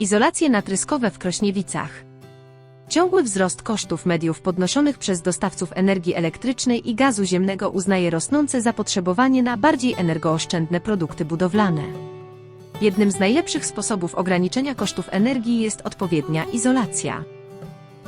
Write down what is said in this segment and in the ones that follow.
Izolacje natryskowe w Krośniewicach. Ciągły wzrost kosztów mediów podnoszonych przez dostawców energii elektrycznej i gazu ziemnego uznaje rosnące zapotrzebowanie na bardziej energooszczędne produkty budowlane. Jednym z najlepszych sposobów ograniczenia kosztów energii jest odpowiednia izolacja.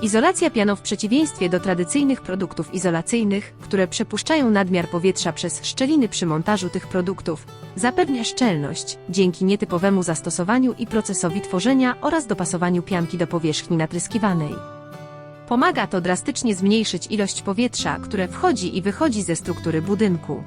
Izolacja piano w przeciwieństwie do tradycyjnych produktów izolacyjnych, które przepuszczają nadmiar powietrza przez szczeliny przy montażu tych produktów, zapewnia szczelność dzięki nietypowemu zastosowaniu i procesowi tworzenia oraz dopasowaniu pianki do powierzchni natryskiwanej. Pomaga to drastycznie zmniejszyć ilość powietrza, które wchodzi i wychodzi ze struktury budynku.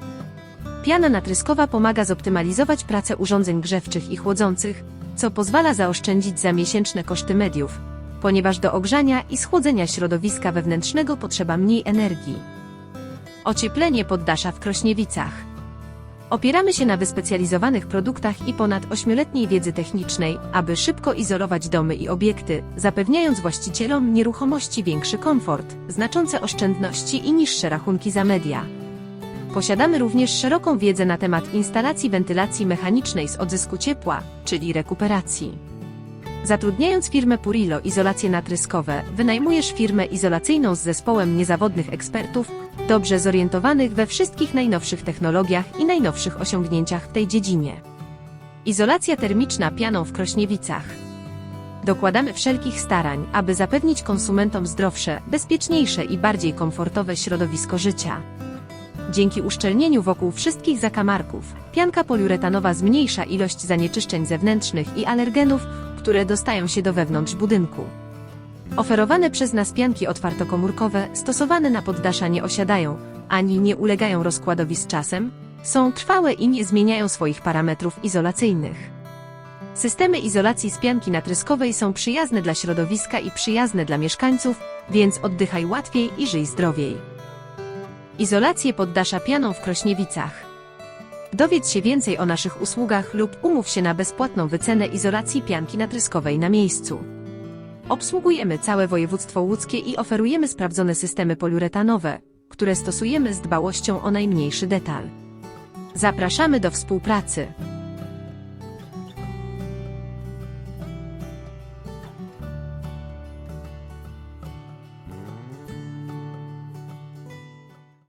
Piana natryskowa pomaga zoptymalizować pracę urządzeń grzewczych i chłodzących, co pozwala zaoszczędzić za miesięczne koszty mediów, ponieważ do ogrzania i schłodzenia środowiska wewnętrznego potrzeba mniej energii. Ocieplenie poddasza w Krośniewicach. Opieramy się na wyspecjalizowanych produktach i ponad ośmioletniej wiedzy technicznej, aby szybko izolować domy i obiekty, zapewniając właścicielom nieruchomości większy komfort, znaczące oszczędności i niższe rachunki za media. Posiadamy również szeroką wiedzę na temat instalacji wentylacji mechanicznej z odzysku ciepła, czyli rekuperacji. Zatrudniając firmę Purilo Izolacje Natryskowe, wynajmujesz firmę izolacyjną z zespołem niezawodnych ekspertów, dobrze zorientowanych we wszystkich najnowszych technologiach i najnowszych osiągnięciach w tej dziedzinie. Izolacja termiczna pianą w Krośniewicach. Dokładamy wszelkich starań, aby zapewnić konsumentom zdrowsze, bezpieczniejsze i bardziej komfortowe środowisko życia. Dzięki uszczelnieniu wokół wszystkich zakamarków, pianka poliuretanowa zmniejsza ilość zanieczyszczeń zewnętrznych i alergenów, które dostają się do wewnątrz budynku. Oferowane przez nas pianki otwartokomórkowe, stosowane na poddasza nie osiadają, ani nie ulegają rozkładowi z czasem, są trwałe i nie zmieniają swoich parametrów izolacyjnych. Systemy izolacji z pianki natryskowej są przyjazne dla środowiska i przyjazne dla mieszkańców, więc oddychaj łatwiej i żyj zdrowiej. Izolację poddasza pianą w Krośniewicach. Dowiedz się więcej o naszych usługach lub umów się na bezpłatną wycenę izolacji pianki natryskowej na miejscu. Obsługujemy całe województwo łódzkie i oferujemy sprawdzone systemy poliuretanowe, które stosujemy z dbałością o najmniejszy detal. Zapraszamy do współpracy.